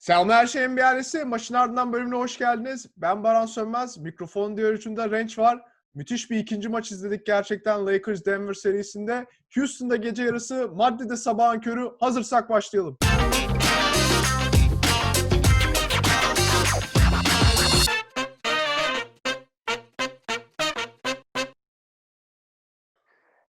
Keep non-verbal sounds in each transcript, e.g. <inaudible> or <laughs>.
Selam her şeyin bir. Maçın ardından bölümüne hoş geldiniz. Ben Baran Sönmez. Mikrofon diğer ucunda Range var. Müthiş bir ikinci maç izledik gerçekten Lakers Denver serisinde. Houston'da gece yarısı, Madrid'de sabahın körü. Hazırsak başlayalım.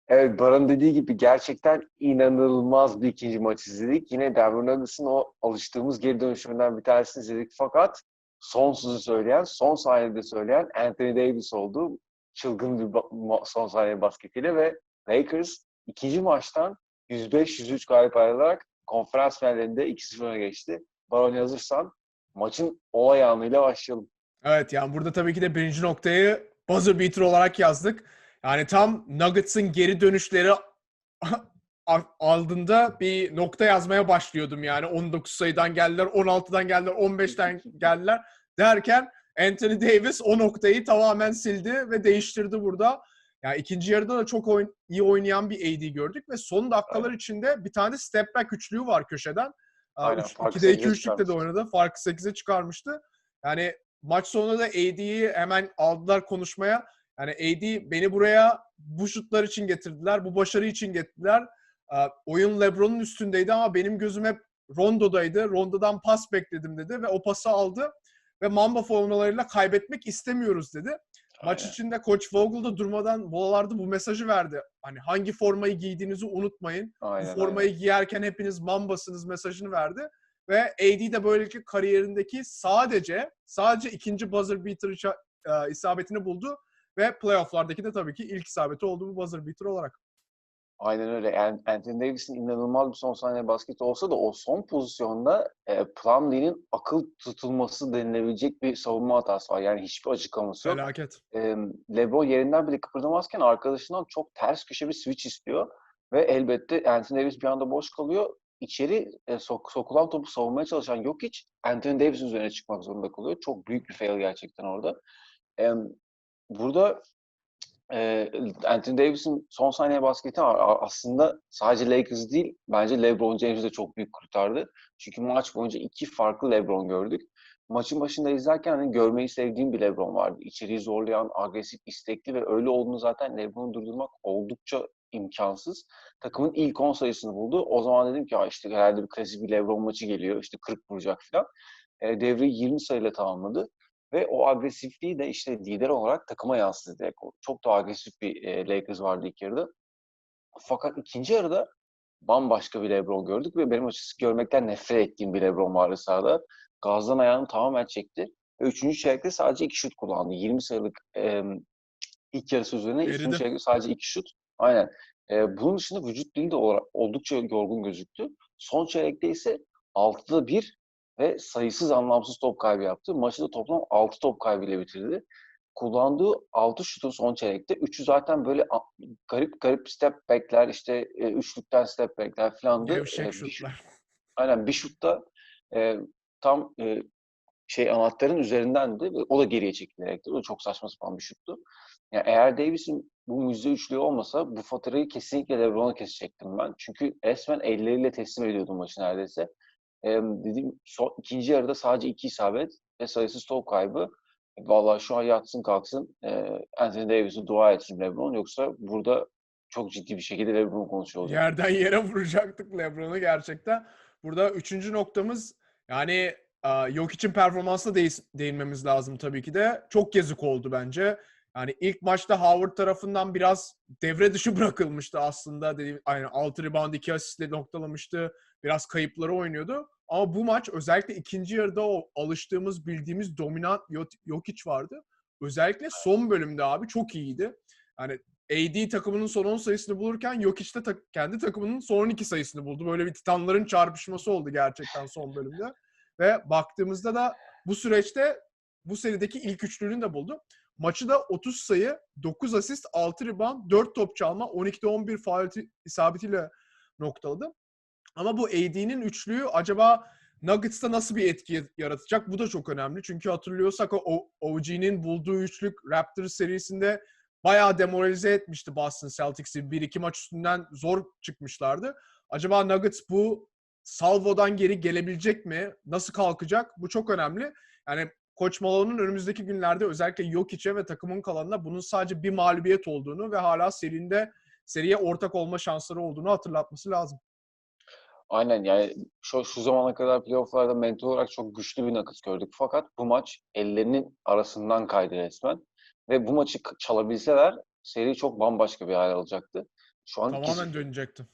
Evet Baran dediği gibi gerçekten inanılmaz bir ikinci maç izledik. Yine Denver Nuggets'ın o alıştığımız geri dönüşümünden bir tanesini izledik. Fakat son sözü söyleyen, son saniyede söyleyen Anthony Davis oldu. Çılgın bir son saniye basketiyle ve Lakers ikinci maçtan 105-103 galip ayrılarak konferans finallerinde 2-0 öne geçti. Baran hazırsan maçın olay anıyla başlayalım. Evet yani burada tabii ki de birinci noktayı buzzer beater olarak yazdık. Yani tam Nuggets'ın geri dönüşleri <laughs> aldığında bir nokta yazmaya başlıyordum yani. 19 sayıdan geldiler, 16'dan geldiler, 15'ten <laughs> geldiler derken Anthony Davis o noktayı tamamen sildi ve değiştirdi burada. Yani ikinci yarıda da çok oyun, iyi oynayan bir AD gördük ve son dakikalar içinde bir tane step back üçlüğü var köşeden. Aynen, Üç- farkı 2'de 2 sekize üçlükte de oynadı. Farkı 8'e çıkarmıştı. Yani maç sonunda da AD'yi hemen aldılar konuşmaya. Yani AD beni buraya bu şutlar için getirdiler, bu başarı için getirdiler. Oyun LeBron'un üstündeydi ama benim gözüm hep Rondo'daydı. Rondo'dan pas bekledim dedi ve o pası aldı. Ve Mamba formalarıyla kaybetmek istemiyoruz dedi. Maç Aynen. içinde Koç Vogel da durmadan molalarda bu mesajı verdi. Hani hangi formayı giydiğinizi unutmayın. Aynen, Bu formayı giyerken hepiniz Mamba'sınız mesajını verdi. Ve AD de böylelikle kariyerindeki sadece sadece ikinci buzzer beater e, isabetini buldu. Ve playofflardaki de tabii ki ilk isabeti oldu bu buzzer beater olarak. Aynen öyle. Anthony Davis'in inanılmaz bir son saniye basketi olsa da o son pozisyonda e, Plumlee'nin akıl tutulması denilebilecek bir savunma hatası var. Yani hiçbir açıklaması yok. Felaket. E, LeBron yerinden bile kıpırdamazken arkadaşından çok ters köşe bir switch istiyor. Ve elbette Anthony Davis bir anda boş kalıyor. İçeri e, sok- sokulan topu savunmaya çalışan Jokic, Anthony Davis'in üzerine çıkmak zorunda kalıyor. Çok büyük bir fail gerçekten orada. E, burada Eee, Anthony Davis'in son saniye basketi aslında sadece Lakers değil, bence LeBron James'i de çok büyük kurtardı. Çünkü maç boyunca iki farklı LeBron gördük. Maçın başında izlerken hani görmeyi sevdiğim bir LeBron vardı. İçeriği zorlayan, agresif, istekli ve öyle olduğunu zaten LeBron'u durdurmak oldukça imkansız. Takımın ilk 10 sayısını buldu. O zaman dedim ki "Aa işte herhalde bir klasik bir LeBron maçı geliyor. İşte 40 vuracak falan. E, devreyi 20 sayıyla tamamladı. Ve o agresifliği de işte lider olarak takıma yansıdı direkt. Çok da agresif bir e, Lakers vardı ilk yarıda. Fakat ikinci yarıda bambaşka bir LeBron gördük ve benim açıkçası görmekten nefret ettiğim bir LeBron vardı sahada. Gazdan ayağını tamamen çekti. Ve üçüncü çeyrekte sadece iki şut kullandı. 20 sayılık e, ilk yarısı üzerine ikinci çeyrekte sadece iki şut. Aynen. E, bunun dışında vücut dili de olarak oldukça yorgun gözüktü. Son çeyrekte ise 6'da 1 ve sayısız anlamsız top kaybı yaptı. Maçı da toplam 6 top kaybıyla bitirdi. Kullandığı 6 şutun son çeyrekte 3'ü zaten böyle garip garip step back'ler işte e, üçlükten step back'ler falandı. Gevşek E, bir şut- şutlar. Aynen bir şutta e, tam e, şey anahtarın üzerindendi ve o da geriye çekilerekti. O da çok saçma sapan bir şuttu. Yani eğer Davis'in bu mucize üçlüğü olmasa bu faturayı kesinlikle LeBron'a kesecektim ben. Çünkü resmen elleriyle teslim ediyordu maçı neredeyse. Ee, dediğim son, ikinci yarıda sadece iki isabet ve sayısız top kaybı. Vallahi şu an yatsın kalksın e, Anthony Davis'e dua etsin LeBron. Yoksa burada çok ciddi bir şekilde LeBron konuşuyor olacak. Yerden yere vuracaktık LeBron'u gerçekten. Burada üçüncü noktamız yani e, yok için performansına değis- değinmemiz lazım tabii ki de. Çok yazık oldu bence. Yani ilk maçta Howard tarafından biraz devre dışı <laughs> bırakılmıştı aslında. Dediğim, aynen 6 rebound 2 asistle noktalamıştı. Biraz kayıpları oynuyordu. Ama bu maç özellikle ikinci yarıda o alıştığımız bildiğimiz dominant Jokic vardı. Özellikle son bölümde abi çok iyiydi. Yani AD takımının son 10 sayısını bulurken Jokic de ta- kendi takımının son 12 sayısını buldu. Böyle bir titanların çarpışması oldu gerçekten son bölümde. Ve baktığımızda da bu süreçte bu serideki ilk üçlünü de buldu. Maçı da 30 sayı, 9 asist, 6 rebound, 4 top çalma, 12'de 11 faul isabetiyle noktaladı. Ama bu AD'nin üçlüğü acaba Nuggets'ta nasıl bir etki yaratacak? Bu da çok önemli. Çünkü hatırlıyorsak o OG'nin bulduğu üçlük Raptors serisinde bayağı demoralize etmişti Boston Celtics'i. 1-2 maç üstünden zor çıkmışlardı. Acaba Nuggets bu salvodan geri gelebilecek mi? Nasıl kalkacak? Bu çok önemli. Yani Koç Malone'un önümüzdeki günlerde özellikle Jokic'e ve takımın kalanına bunun sadece bir mağlubiyet olduğunu ve hala serinde seriye ortak olma şansları olduğunu hatırlatması lazım. Aynen yani şu, şu zamana kadar playofflarda mental olarak çok güçlü bir Nuggets gördük. Fakat bu maç ellerinin arasından kaydı resmen. Ve bu maçı çalabilseler seri çok bambaşka bir hale alacaktı. Şu an Tamamen dönecekti.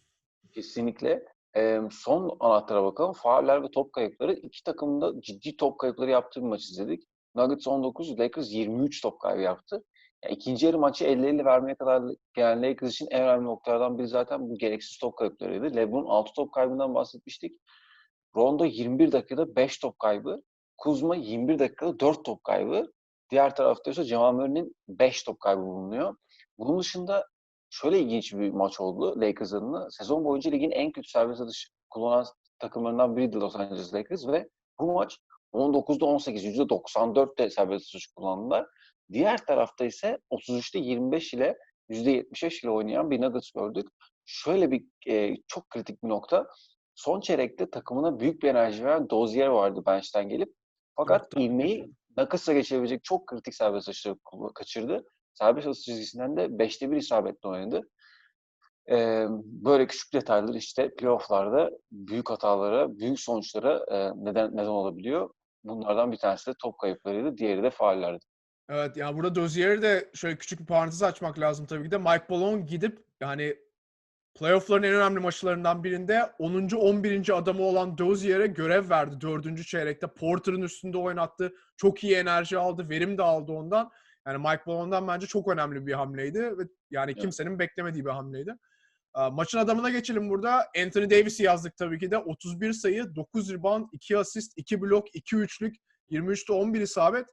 Kesinlikle. Eee, son anahtara bakalım. Fauller ve top kayıpları. İki takımın da ciddi top kayıpları yaptığı bir maç izledik. Nuggets 19, Lakers 23 top kaybı yaptı. Yani ikinci yarı maçı elleriyle vermeye kadar gelen Lakers için en önemli noktalardan biri zaten bu gereksiz top kayıplarıydı. LeBron 6 top kaybından bahsetmiştik. Rondo 21 dakikada 5 top kaybı. Kuzma 21 dakikada 4 top kaybı. Diğer tarafta ise Jamal Murray'nin 5 top kaybı bulunuyor. Bunun dışında şöyle ilginç bir maç oldu Lakers adına. Sezon boyunca ligin en kötü serbest atış kullanan takımlarından biriydi Los Angeles Lakers ve bu maç 19'da 18, %94'te serbest atış kullandılar. Diğer tarafta ise 33'te 25 ile %75 ile oynayan bir Nuggets gördük. Şöyle bir e, çok kritik bir nokta. Son çeyrekte takımına büyük bir enerji veren Dozier vardı bench'ten gelip. Fakat ilmeği Nuggets'a geçirebilecek çok kritik serbest atışları kaçırdı. Serbest atış çizgisinden de 5'te 1 isabetle oynadı. Ee, böyle küçük detaylar işte playofflarda büyük hatalara, büyük sonuçlara e, neden neden olabiliyor. Bunlardan bir tanesi de top kayıplarıydı, diğeri de faullerdi. Evet yani burada Dozier'i de şöyle küçük bir parantez açmak lazım tabii ki de. Mike Malone gidip yani playoff'ların en önemli maçlarından birinde 10. 11. adamı olan Dozier'e görev verdi 4. çeyrekte. Porter'ın üstünde oynattı. Çok iyi enerji aldı. Verim de aldı ondan. Yani Mike Malone'dan bence çok önemli bir hamleydi. ve Yani kimsenin beklemediği bir hamleydi. Maçın adamına geçelim burada. Anthony Davis'i yazdık tabii ki de. 31 sayı, 9 rebound, 2 asist, 2 blok, 2 üçlük, 23'te 11 isabet.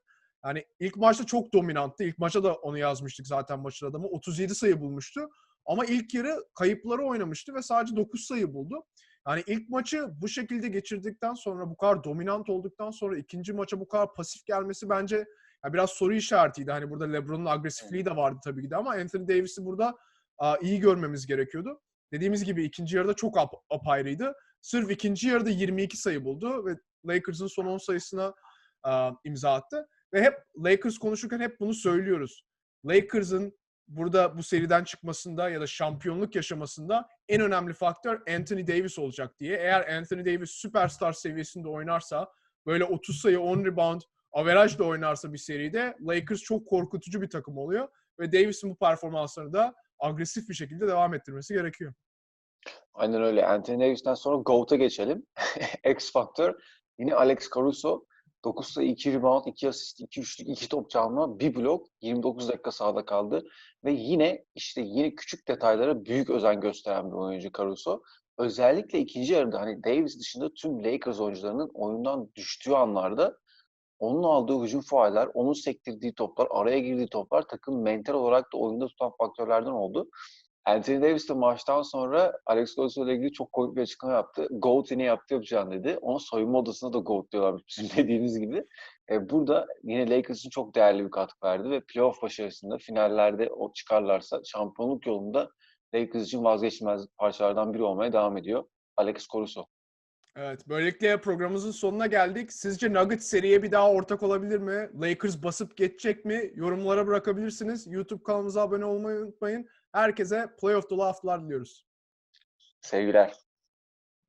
Yani ilk maçta çok dominanttı. İlk maça da onu yazmıştık zaten maçın adamı. 37 sayı bulmuştu. Ama ilk yarı kayıpları oynamıştı ve sadece 9 sayı buldu. Yani ilk maçı bu şekilde geçirdikten sonra, bu kadar dominant olduktan sonra ikinci maça bu kadar pasif gelmesi bence ya biraz soru işaretiydi. Hani burada LeBron'un agresifliği de vardı tabii ki de ama Anthony Davis'i burada aa, iyi görmemiz gerekiyordu. Dediğimiz gibi ikinci yarıda çok ap- apayrıydı. Sırf ikinci yarıda 22 sayı buldu ve Lakers'ın son 10 sayısına aa, imza attı. Ve hep Lakers konuşurken hep bunu söylüyoruz. Lakers'ın burada bu seriden çıkmasında ya da şampiyonluk yaşamasında en önemli faktör Anthony Davis olacak diye. Eğer Anthony Davis süperstar seviyesinde oynarsa, böyle 30 sayı, 10 rebound, average de oynarsa bir seride Lakers çok korkutucu bir takım oluyor. Ve Davis'in bu performanslarını da agresif bir şekilde devam ettirmesi gerekiyor. Aynen öyle. Anthony Davis'ten sonra GOAT'a geçelim. <laughs> X faktör yine Alex Caruso. 9 sayı, 2 rebound, 2 asist, 2 üçlük, 2 top çalma, 1 blok, 29 dakika sahada kaldı. Ve yine işte yine küçük detaylara büyük özen gösteren bir oyuncu Caruso. Özellikle ikinci yarıda hani Davis dışında tüm Lakers oyuncularının oyundan düştüğü anlarda onun aldığı hücum fauller, onun sektirdiği toplar, araya girdiği toplar takım mental olarak da oyunda tutan faktörlerden oldu. Anthony Davis de maçtan sonra Alex Caruso ile ilgili çok komik bir açıklama yaptı. GOAT yine yaptı yapacağını dedi. Ona soyunma odasında da GOAT diyorlar bizim <laughs> dediğimiz gibi. E, burada yine Lakers için çok değerli bir katkı verdi ve playoff başarısında finallerde o çıkarlarsa şampiyonluk yolunda Lakers için vazgeçilmez parçalardan biri olmaya devam ediyor. Alex Caruso. Evet, böylelikle programımızın sonuna geldik. Sizce Nuggets seriye bir daha ortak olabilir mi? Lakers basıp geçecek mi? Yorumlara bırakabilirsiniz. YouTube kanalımıza abone olmayı unutmayın. Herkese playoff dolu haftalar diliyoruz. Sevgiler.